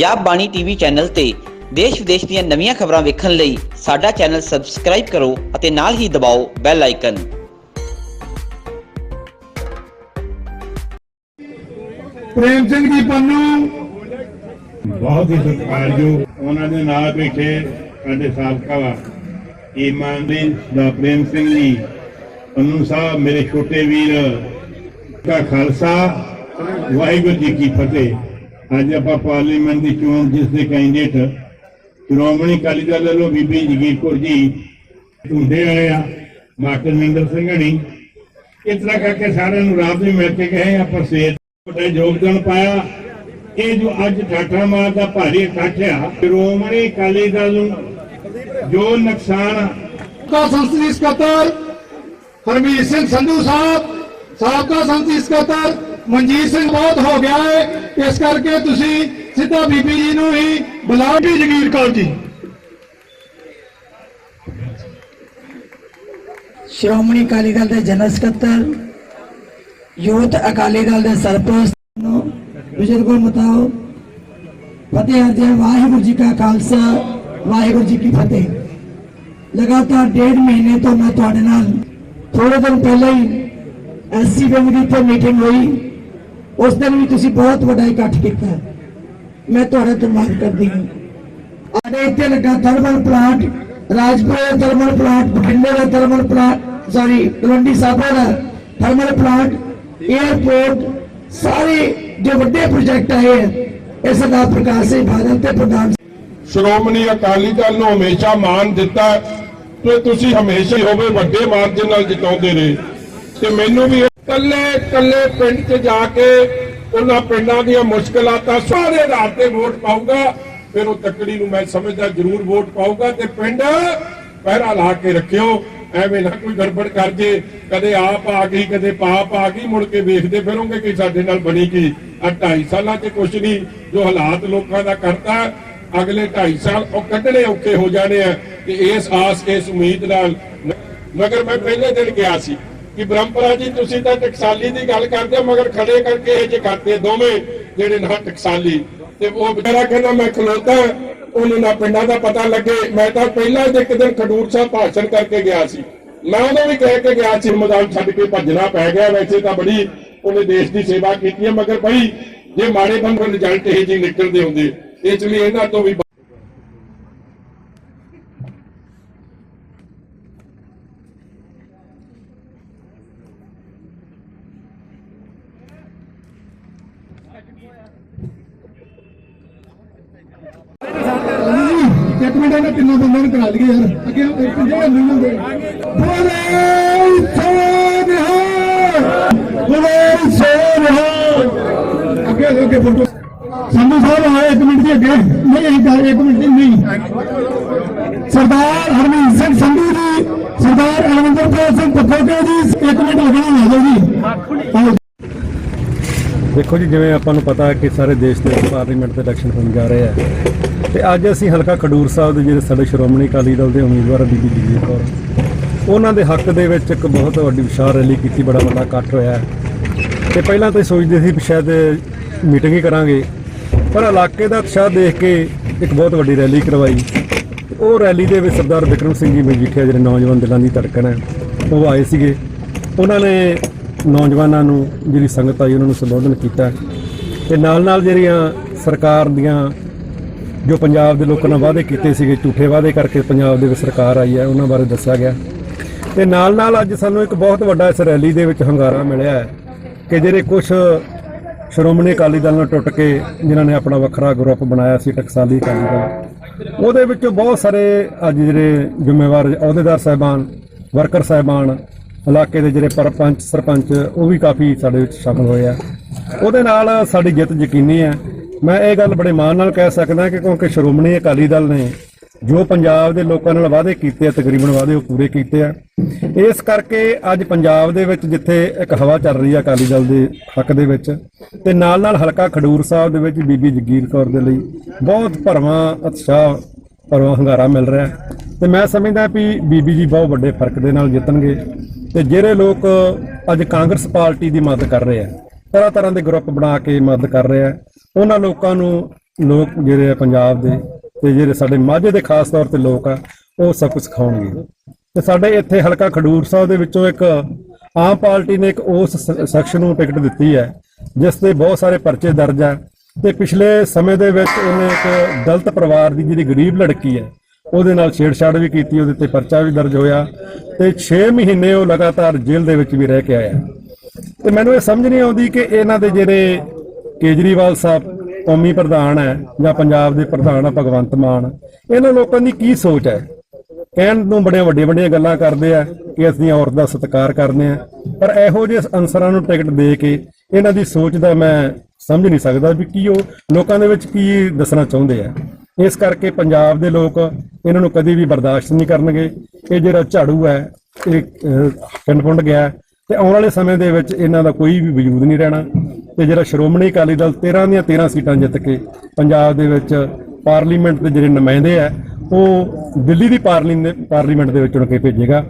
ਪੰਜਾਬ ਬਾਣੀ TV channel ਤੇ ਦੇਸ਼ ਵਿਦੇਸ਼ ਦੀਆਂ ਨਵੀਆਂ ਖਬਰਾਂ ਵੇਖਣ ਲਈ ਸਾਡਾ ਚੈਨਲ ਸਬਸਕ੍ਰਾਈਬ ਕਰੋ ਅਤੇ ਨਾਲ ਹੀ ਦਬਾਓ ਬੈਲ ਆਈਕਨ। ਪ੍ਰੇਮ ਸਿੰਘ ਜੀ ਪੰਨੂ। ਬਹੁਤ ਹੀ ਸਤਿਕਾਰਯੋਗ ਉਹਨਾਂ ਦੇ ਨਾਲ ਬੈਠੇ ਸਾਡੇ ਸਾਬਕਾ ਇਮਾਨਦੀਨ ਦਾ ਪ੍ਰੇਮ ਸਿੰਘ ਜੀ? ਪੰਨੂ ਸਾਹਿਬ, ਮੇਰੇ ਛੋਟੇ ਵੀਰ, ਦਾ ਖਾਲਸਾ। ਵਾਹਿਗੁਰੂ ਜੀ ਕੀ ਫਤਿਹ। ਅੱਜ ਆਪਾਂ ਪਾਰਲੀਮੈਂਟ ਦੀ ਚੋਣ ਜਿਸ ਦੇ ਕੈਂਡੀਡੇਟ ਸ਼੍ਰੋਮਣੀ ਅਕਾਲੀ ਦਲ ਵੱਲੋਂ ਬੀਬੀ ਜਗੀਰ ਕੌਰ ਜੀ ਢੂੰਡੇ ਆਏ ਆ, ਮਾਸਟਰ ਨਿੰਦਰ ਸਿੰਘਣੀ ਇਸ ਤਰ੍ਹਾਂ ਕਰਕੇ ਸਾਰਿਆਂ ਨੂੰ ਰਾਤ ਨੂੰ ਮਿਲ ਕੇ ਗਏ ਆਪਾਂ ਸਵੇਰ ਵੱਡਾ ਯੋਗਦਾਨ ਪਾਇਆ। ਇਹ ਜੋ ਅੱਜ ਠਾਠਾ ਮਾਰ ਦਾ ਭਾਰੀ ਇਕੱਠ ਆ, ਸ਼੍ਰੋਮਣੀ ਅਕਾਲੀ ਦਲ ਨੂੰ ਜੋ ਨੁਕਸਾਨ ਸਾਬਕਾ ਸੰਸਦੀ ਸਕੱਤਰ ਹਰਮੀਤ ਸਿੰਘ ਸੰਧੂ ਸਾਹਿਬ, ਸਾਬਕਾ ਸੰਸਦੀ ਸਕੱਤਰ ਮਨਜੀਤ ਸਿੰਘ ਬਹੁਤ ਹੋ ਗਿਆ ਹੈ ਇਸ ਕਰਕੇ ਤੁਸੀਂ ਸਿੱਧਾ ਬੀਬੀ ਜੀ ਨੂੰ ਹੀ ਬੁਲਾਓ ਜੀ ਜਗੀਰ ਕੌਰ ਜੀ। ਸ਼੍ਰੋਮਣੀ ਅਕਾਲੀ ਦਲ ਦੇ ਜਨਰਲ ਸਕੱਤਰ, ਯੂਥ ਅਕਾਲੀ ਦਲ ਦੇ ਸਰਪ੍ਰਸਤ ਨੂੰ ਬਜ਼ੁਰਗੋ ਮਤਾਓ। ਫਤਿਹ ਅਰਜੇ ਵਾਹਿਗੁਰੂ ਜੀ ਕਾ ਖਾਲਸਾ, ਵਾਹਿਗੁਰੂ ਜੀ ਕੀ ਫਤਿਹ। ਲਗਾਤਾਰ ਡੇਢ ਮਹੀਨੇ ਤੋਂ ਮੈਂ ਤੁਹਾਡੇ ਨਾਲ ਥੋੜੇ ਦਿਨ ਪਹਿਲਾਂ ਹੀ ਐਸਸੀ ਵਿੰਗ ਦੀ ਇੱਥੇ ਮੀਟਿੰਗ ਹੋਈ। ਉਸ ਦਿਨ ਵੀ ਤੁਸੀਂ ਬਹੁਤ ਵੱਡਾ ਇਕੱਠ ਕੀਤਾ ਮੈਂ ਤੁਹਾਡਾ ਧੰਨਵਾਦ ਕਰਦੀ ਹਾਂ। ਸਾਡੇ ਇੱਥੇ ਲੱਗਾ ਥਰਮਲ ਪਲਾਂਟ, ਰਾਜਪੁਰੇ ਦਾ ਥਰਮਲ ਪਲਾਂਟ, ਬਠਿੰਡੇ ਦਾ thermal plant sorry Talwandi Sabo ਦਾ ਥਰਮਲ ਪਲਾਂਟ 에ਅਰਪੋਰਟ ਸਾਰੇ ਜੋ ਵੱਡੇ ਪ੍ਰੋਜੈਕਟ ਆਏ ਹੈ ਇਹ ਸਰਦਾਰ ਪ੍ਰਕਾਸ਼ ਸਿੰਘ ਬਾਦਲ ਤੇ ਪ੍ਰਧਾਨ ਸ਼੍ਰੋਮਣੀ ਅਕਾਲੀ ਦਲ ਨੂੰ ਹਮੇਸ਼ਾ ਮਾਨ ਦਿੱਤਾ ਹੈ ਤੇ ਤੁਸੀਂ ਹਮੇਸ਼ਾ ਹੀ ਹੋਵੇ ਵੱਡੇ ਮਾਰਜਨ ਨਾਲ ਜਿਤਾਉਂਦੇ ਰਹੇ। ਤੇ ਮੈਨੂੰ ਵੀ ਕੱਲੇ ਕੱਲੇ ਪਿੰਡ 'ਚ ਜਾ ਕੇ ਉਹਨਾਂ ਪਿੰਡਾਂ ਦੀਆਂ ਮੁਸ਼ਕਲਾਂ ਤਾਂ ਸਾਰੇ ਰਾਤ ਤੇ ਵੋਟ ਪਾਊਗਾ। ਫਿਰ ਉਹ ਤੱਕੜੀ ਨੂੰ ਮੈਂ ਸਮਝਦਾ ਜ਼ਰੂਰ ਵੋਟ ਪਾਊਗਾ ਤੇ ਪਿੰਡ ਪਹਿਰਾ ਲਾ ਕੇ ਰੱਖਿਓ। ਐਵੇਂ ਨਾ ਕੋਈ ਗੜਬੜ ਕਰ ਜੇ। ਕਦੇ ਆਪ ਆ ਗਈ, ਕਦੇ ਪਾਪ ਆ ਗਈ, ਮੁੜ ਕੇ ਵੇਖਦੇ ਫਿਰੋਂਗੇ ਕਿ ਸਾਡੇ ਨਾਲ ਬਣੀ ਕੀ। ਆ 2.5 ਸਾਲਾਂ 'ਚ ਕੁਛ ਨਹੀਂ, ਜੋ ਹਾਲਾਤ ਲੋਕਾਂ ਦਾ ਕਰਤਾ, ਅਗਲੇ 2.5 ਸਾਲ ਉਹ ਕੱਢਣੇ ਔਖੇ ਹੋ ਜਾਣੇ ਆ ਤੇ ਇਸ ਆਸ, ਇਸ ਉਮੀਦ ਨਾਲ। ਮਗਰ ਮੈਂ ਪਹਿਲੇ ਦਿਨ ਗਿਆ ਸੀ। ਕਿ ਬ੍ਰਹਮਪੁਰਾ ਜੀ, ਤੁਸੀਂ ਤਾਂ ਟਕਸਾਲੀ ਦੀ ਗੱਲ ਕਰਦੇ ਹੋ, ਮਗਰ ਖੜੇ ਕਰਕੇ ਇਹ ਜੇ ਕਰਦੇ ਦੋਵੇਂ ਜਿਹੜੇ ਨਾ ਟਕਸਾਲੀ। ਤੇ ਉਹ ਵਿਚਾਰਾ ਕਹਿੰਦਾ, ਮੈਂ ਖਲੋਤਾ, ਉਹਨੂੰ ਨਾ ਪਿੰਡਾਂ ਦਾ ਪਤਾ ਲੱਗੇ। ਮੈਂ ਤਾਂ ਪਹਿਲਾਂ ਹੀ ਇੱਕ ਖਡੂਰ ਸਾਹਿਬ ਭਾਸ਼ਣ ਕਰਕੇ ਗਿਆ ਸੀ। ਮੈਂ ਉਹਨੂੰ ਵੀ ਕਹਿ ਕੇ ਗਿਆ ਸੀ, ਮੈਦਾਨ ਛੱਡ ਕੇ ਭੱਜਣਾ ਪੈ ਗਿਆ। ਵੈਸੇ ਤਾਂ ਬੜੀ ਉਹਨੇ ਦੇਸ਼ ਦੀ ਸੇਵਾ ਕੀਤੀ ਹੈ, ਮਗਰ ਬਈ ਜੇ ਮਾੜੇ ਬੰਦੇ ਰਿਜ਼ਲਟ ਇਹ ਜੀ ਨਿਕਲਦੇ ਹੁੰਦੇ, ਇਸ ਲਈ ਇਹਨਾਂ ਤੋਂ ਵੀ ਇੱਕ ਮਿੰਟ, ਇਹਨਾਂ ਤਿੰਨਾਂ ਬੰਦਿਆਂ ਨੂੰ ਕਰਾ ਲਈਏ ਯਾਰ। ਅੱਗੇ ਇੱਕ ਜਿਹੜੇ ਨਹੀਂ ਹੁੰਦੇ ਬੋਲੇ ਸੋਨਿਹਾ ਬੋਲੇ ਸੋਨਿਹਾ ਅੱਗੇ ਅੱਗੇ ਫੋਟੋ। ਸੰਧੂ ਸਾਹਿਬ ਆਏ ਇੱਕ ਮਿੰਟ ਦੀ ਅੱਗੇ। ਨਹੀਂ, ਇਹ ਗੱਲ ਇੱਕ ਮਿੰਟ ਦੀ ਨਹੀਂ। ਸਰਦਾਰ ਹਰਮੀਤ ਸਿੰਘ ਸੰਧੂ ਜੀ, ਸਰਦਾਰ ਅਰਵਿੰਦਰ ਸਿੰਘ ਪੱਥੋਕੇ ਜੀ, ਇੱਕ ਮਿੰਟ ਲੱਗਣਾ ਆ ਜਾਓ ਜੀ। ਆਓ ਦੇਖੋ ਜੀ, ਜਿਵੇਂ ਆਪਾਂ ਨੂੰ ਪਤਾ ਹੈ ਕਿ ਸਾਰੇ ਦੇਸ਼ ਦੇ ਵਿੱਚ ਪਾਰਲੀਮੈਂਟ ਦੇ ਇਲੈਕਸ਼ਨ ਹੋਣ ਜਾ ਰਹੇ ਆ। ਤੇ ਅੱਜ ਅਸੀਂ ਹਲਕਾ ਖਡੂਰ ਸਾਹਿਬ ਦੇ ਜਿਹੜੇ ਸਾਡੇ ਸ਼੍ਰੋਮਣੀ ਅਕਾਲੀ ਦਲ ਦੇ ਉਮੀਦਵਾਰ ਆ, ਬੀਬੀ ਜਗੀਰ ਕੌਰ। ਉਹਨਾਂ ਦੇ ਹੱਕ ਦੇ ਵਿੱਚ ਇੱਕ ਬਹੁਤ ਵੱਡੀ ਵਿਸ਼ਾਲ ਰੈਲੀ ਕੀਤੀ, ਬੜਾ ਵੱਡਾ ਇਕੱਠ ਹੋਇਆ ਹੈ। ਤੇ ਪਹਿਲਾਂ ਤਾਂ ਸੋਚਦੇ ਸੀ ਕਿ ਸ਼ਾਇਦ ਮੀਟਿੰਗ ਹੀ ਕਰਾਂਗੇ, ਪਰ ਇਲਾਕੇ ਦਾ ਉਤਸ਼ਾਹ ਦੇਖ ਕੇ ਇੱਕ ਬਹੁਤ ਵੱਡੀ ਰੈਲੀ ਕਰਵਾਈ। ਤੇ ਉਹ ਰੈਲੀ ਦੇ ਵਿੱਚ ਸਰਦਾਰ ਵਿਕਰਮ ਸਿੰਘ ਜੀ ਮਜੀਠੀਆ, ਜਿਹੜੇ ਨੌਜਵਾਨ ਦਿਲਾਂ ਦੀ ਧੜਕਣ ਹੈ, ਉਹ ਆਏ ਸੀਗੇ। ਉਹਨਾਂ ਨੇ ਨੌਜਵਾਨਾਂ ਨੂੰ, ਜਿਹੜੀ ਸੰਗਤ ਆਈ, ਉਹਨਾਂ ਨੂੰ ਸੰਬੋਧਨ ਕੀਤਾ। ਤੇ ਨਾਲ ਨਾਲ ਜਿਹੜੀਆਂ ਸਰਕਾਰ ਦੀਆਂ, ਜੋ ਪੰਜਾਬ ਦੇ ਲੋਕਾਂ ਨਾਲ ਵਾਅਦੇ ਕੀਤੇ ਸੀਗੇ, ਝੂਠੇ ਵਾਅਦੇ ਕਰਕੇ ਪੰਜਾਬ ਦੇ ਵਿੱਚ ਸਰਕਾਰ ਆਈ ਹੈ, ਉਹਨਾਂ ਬਾਰੇ ਦੱਸਿਆ ਗਿਆ। ਤੇ ਨਾਲ ਨਾਲ ਅੱਜ ਸਾਨੂੰ ਇੱਕ ਬਹੁਤ ਵੱਡਾ ਇਸ ਰੈਲੀ ਦੇ ਵਿੱਚ ਹੰਗਾਰਾ ਮਿਲਿਆ ਹੈ ਕਿ ਜਿਹੜੇ ਕੁਝ ਸ਼੍ਰੋਮਣੀ ਅਕਾਲੀ ਦਲ ਨਾਲ ਟੁੱਟ ਕੇ, ਜਿਨ੍ਹਾਂ ਨੇ ਆਪਣਾ ਵੱਖਰਾ ਗਰੁੱਪ ਬਣਾਇਆ ਸੀ, ਟਕਸਾਲੀ ਅਕਾਲੀ ਦਲ, ਉਹਦੇ ਵਿੱਚੋਂ ਬਹੁਤ ਸਾਰੇ ਅੱਜ ਜਿਹੜੇ ਜ਼ਿੰਮੇਵਾਰ, ਅਹੁਦੇਦਾਰ ਸਾਹਿਬਾਨ, ਵਰਕਰ ਸਾਹਿਬਾਨ ਇਲਾਕੇ ਦੇ ਜਿਹੜੇ ਪਰਪੰਚ ਸਰਪੰਚ, ਉਹ ਵੀ ਕਾਫੀ ਸਾਡੇ ਵਿੱਚ ਸ਼ਾਮਲ ਹੋਏ ਆ। ਉਹਦੇ ਨਾਲ ਸਾਡੀ ਜਿੱਤ ਯਕੀਨੀ ਹੈ। ਮੈਂ ਇਹ ਗੱਲ ਬੜੇ ਮਾਣ ਨਾਲ ਕਹਿ ਸਕਦਾ ਕਿ ਕਿਉਂਕਿ ਸ਼੍ਰੋਮਣੀ ਅਕਾਲੀ ਦਲ ਨੇ ਜੋ ਪੰਜਾਬ ਦੇ ਲੋਕਾਂ ਨਾਲ ਵਾਅਦੇ ਕੀਤੇ ਆ, ਤਕਰੀਬਨ ਵਾਅਦੇ ਉਹ ਪੂਰੇ ਕੀਤੇ ਆ। ਇਸ ਕਰਕੇ ਅੱਜ ਪੰਜਾਬ ਦੇ ਵਿੱਚ ਜਿੱਥੇ ਇੱਕ ਹਵਾ ਚੱਲ ਰਹੀ ਆ ਅਕਾਲੀ ਦਲ ਦੇ ਹੱਕ ਦੇ ਵਿੱਚ, ਤੇ ਨਾਲ ਨਾਲ ਹਲਕਾ ਖਡੂਰ ਸਾਹਿਬ ਦੇ ਵਿੱਚ ਬੀਬੀ ਜਗੀਰ ਕੌਰ ਦੇ ਲਈ ਬਹੁਤ ਭਰਵਾਂ ਉਤਸ਼ਾਹ, ਭਰਵਾਂ ਹੰਗਾਰਾ ਮਿਲ ਰਿਹਾ। ਹੈ। ਤੇ ਮੈਂ ਸਮਝਦਾ ਵੀ ਬੀਬੀ ਜੀ ਬਹੁਤ ਵੱਡੇ ਫ਼ਰਕ ਦੇ ਨਾਲ ਜਿੱਤਣਗੇ। ਤੇ ਜਿਹੜੇ ਲੋਕ ਅੱਜ ਕਾਂਗਰਸ ਪਾਰਟੀ ਦੀ ਮਦਦ ਕਰ ਰਹੇ ਆ, ਤਰ੍ਹਾਂ ਤਰ੍ਹਾਂ ਦੇ ਗਰੁੱਪ ਬਣਾ ਕੇ ਮਦਦ ਕਰ ਰਹੇ ਆ, ਉਹਨਾਂ ਲੋਕਾਂ ਨੂੰ ਲੋਕ ਜਿਹੜੇ ਆ ਪੰਜਾਬ ਦੇ ਤੇ ਜਿਹੜੇ ਸਾਡੇ ਮਾਝੇ ਦੇ ਖਾਸ ਤੌਰ ਤੇ ਲੋਕ ਆ, ਉਹ ਸਭ ਕੁਝ ਸਿਖਾਉਣਗੇ। ਤੇ ਸਾਡੇ ਇੱਥੇ ਹਲਕਾ ਖਡੂਰ ਸਾਹਿਬ ਦੇ ਵਿੱਚੋਂ ਇੱਕ ਆਮ ਪਾਰਟੀ ਨੇ ਇੱਕ ਉਸ ਸੈਕਸ਼ਨ ਨੂੰ ਟਿਕਟ ਦਿੱਤੀ ਹੈ, ਜਿਸ ਤੇ ਬਹੁਤ ਸਾਰੇ ਪਰਚੇ ਦਰਜ ਆ, ਤੇ ਪਿਛਲੇ ਸਮੇਂ ਦੇ ਵਿੱਚ ਉਹਨੇ ਇੱਕ ਦਲਤ ਪਰਿਵਾਰ ਦੀ ਜਿਹੜੀ ਗਰੀਬ ਲੜਕੀ ਹੈ ਉਹਦੇ ਨਾਲ ਛੇੜਛਾੜ ਵੀ ਕੀਤੀ, ਉਹਦੇ ਤੇ ਪਰਚਾ ਵੀ ਦਰਜ ਹੋਇਆ ਤੇ 6 ਮਹੀਨੇ ਉਹ ਲਗਾਤਾਰ ਜੇਲ੍ਹ ਦੇ ਵਿੱਚ ਵੀ ਰਹਿ ਕੇ ਆਇਆ। ਤੇ ਮੈਨੂੰ ਇਹ ਸਮਝ ਨਹੀਂ ਆਉਂਦੀ ਕਿ ਇਹਨਾਂ ਦੇ ਜਿਹੜੇ ਕੇਜਰੀਵਾਲ ਸਾਹਿਬ ਕੌਮੀ ਪ੍ਰਧਾਨ ਹੈ ਜਾਂ ਪੰਜਾਬ ਦੇ ਪ੍ਰਧਾਨ ਆ, ਭਗਵੰਤ ਮਾਨ, ਇਹਨਾਂ ਲੋਕਾਂ ਦੀ ਕੀ ਸੋਚ ਹੈ? ਕਹਿਣ ਨੂੰ ਬੜੀਆਂ ਵੱਡੀਆਂ ਵੱਡੀਆਂ ਗੱਲਾਂ ਕਰਦੇ ਆ, ਕਿ ਅਸੀਂ ਔਰਤ ਦਾ ਸਤਿਕਾਰ ਕਰਨੇ ਆ, ਪਰ ਇਹੋ ਜਿਹੇ ਅਨਸਰਾਂ ਨੂੰ ਟਿਕਟ ਦੇ ਕੇ ਇਹਨਾਂ ਦੀ ਸੋਚ ਦਾ ਮੈਂ ਸਮਝ ਨਹੀਂ ਸਕਦਾ ਵੀ ਕੀ ਉਹ ਲੋਕਾਂ ਦੇ ਵਿੱਚ ਕੀ ਦੱਸਣਾ ਚਾਹੁੰਦੇ ਆ। ਇਸ ਕਰਕੇ ਪੰਜਾਬ ਦੇ ਲੋਕ ਇਹਨਾਂ ਨੂੰ ਕਦੀ ਵੀ ਬਰਦਾਸ਼ਤ ਨਹੀਂ ਕਰਨਗੇ। ਇਹ ਜਿਹੜਾ ਝਾੜੂ ਹੈ, ਇਹ ਪਿੰਡ ਪੁੰਡ ਗਿਆ ਹੈ ਤੇ ਆਉਣ ਵਾਲੇ ਸਮੇਂ ਦੇ ਵਿੱਚ ਇਹਨਾਂ ਦਾ ਕੋਈ ਵੀ ਵਜੂਦ ਨਹੀਂ ਰਹਿਣਾ ਤੇ ਜਿਹੜਾ ਸ਼੍ਰੋਮਣੀ ਅਕਾਲੀ ਦਲ 13 ਦੀਆਂ 13 ਸੀਟਾਂ ਜਿੱਤ ਕੇ ਪੰਜਾਬ ਦੇ ਵਿੱਚ ਪਾਰਲੀਮੈਂਟ ਦੇ ਜਿਹੜੇ ਨੁਮਾਇੰਦੇ ਆ ਉਹ ਦਿੱਲੀ ਦੀ ਪਾਰਲੀਮੈਂਟ ਪਾਰਲੀਮੈਂਟ ਦੇ ਵਿੱਚ ਚੁਣ ਕੇ ਭੇਜੇਗਾ।